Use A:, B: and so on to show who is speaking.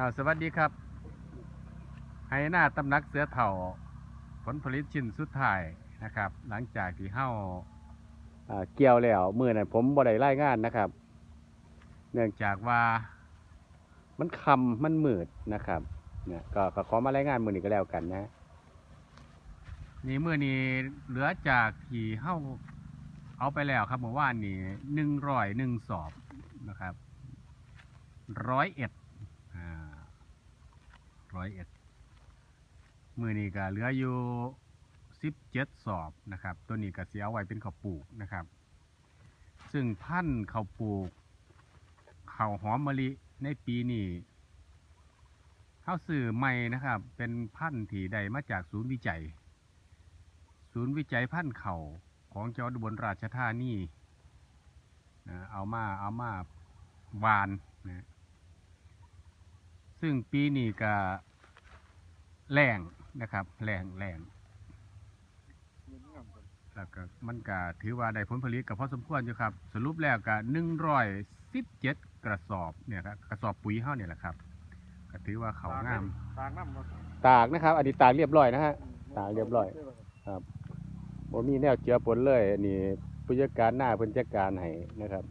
A: อ้าวสวัสดีครับไฮหน้าตำนักเสือเถ่า ผลผลิตชิ้นสุดท้ายนะครับ หลังจากที่เฮ้าอ่าเกี่ยวแล้วมือนั้นผมบ่ได้รายงานนะครับ เนื่องจากว่ามันคำมันมืดนะครับเนี่ยก็ก็ขอมารายงานมือนี้ก็แล้วกันนะ นี่มือนี้เหลือจากที่เฮ้าเอาไปแล้วครับเมื่อวานนี้หนึ่งร้อยหนึ่งสอบนะครับร้อยเอ็ด ร้อยเอ็ดมือนี้ก็เหลืออยู่สิบเจ็ดสอบนะครับ ตัวนี้ก็เสียไว้เป็นข้าวปลูกนะครับ ซึ่งพันธุ์ข้าวปลูกข้าวหอมมะลิในปีนี้ข้าวสื่อใหม่นะครับ เป็นพันธุ์ที่ได้มาจากศูนย์วิจัย ศูนย์วิจัยพันธุ์เข่าของจังหวัดอุบลราชธานีนะเอามาเอามาหวานนะซึ่งปีนี้ก็ แรงนะครับ แรงแรงแล้วก็มันก็ถือว่าได้ผลผลิตกับพอสมควรอยู่ครับ สรุปแล้วก็หนึ่งร้อยสิบเจ็ดกระสอบเนี่ยครับกระสอบปุ๋ยเท่าเนี่ยแหละครับก็ถือว่าเขางาม
B: ตากน้ำบ่
A: ตากนะครับ อันนี้ตากเรียบร้อยนะฮะ ตากเรียบร้อยบ่มีแนวเจือปนเลยอันนี้ผู้จัดการหน้าเพิ่นจัดการให้นะครับ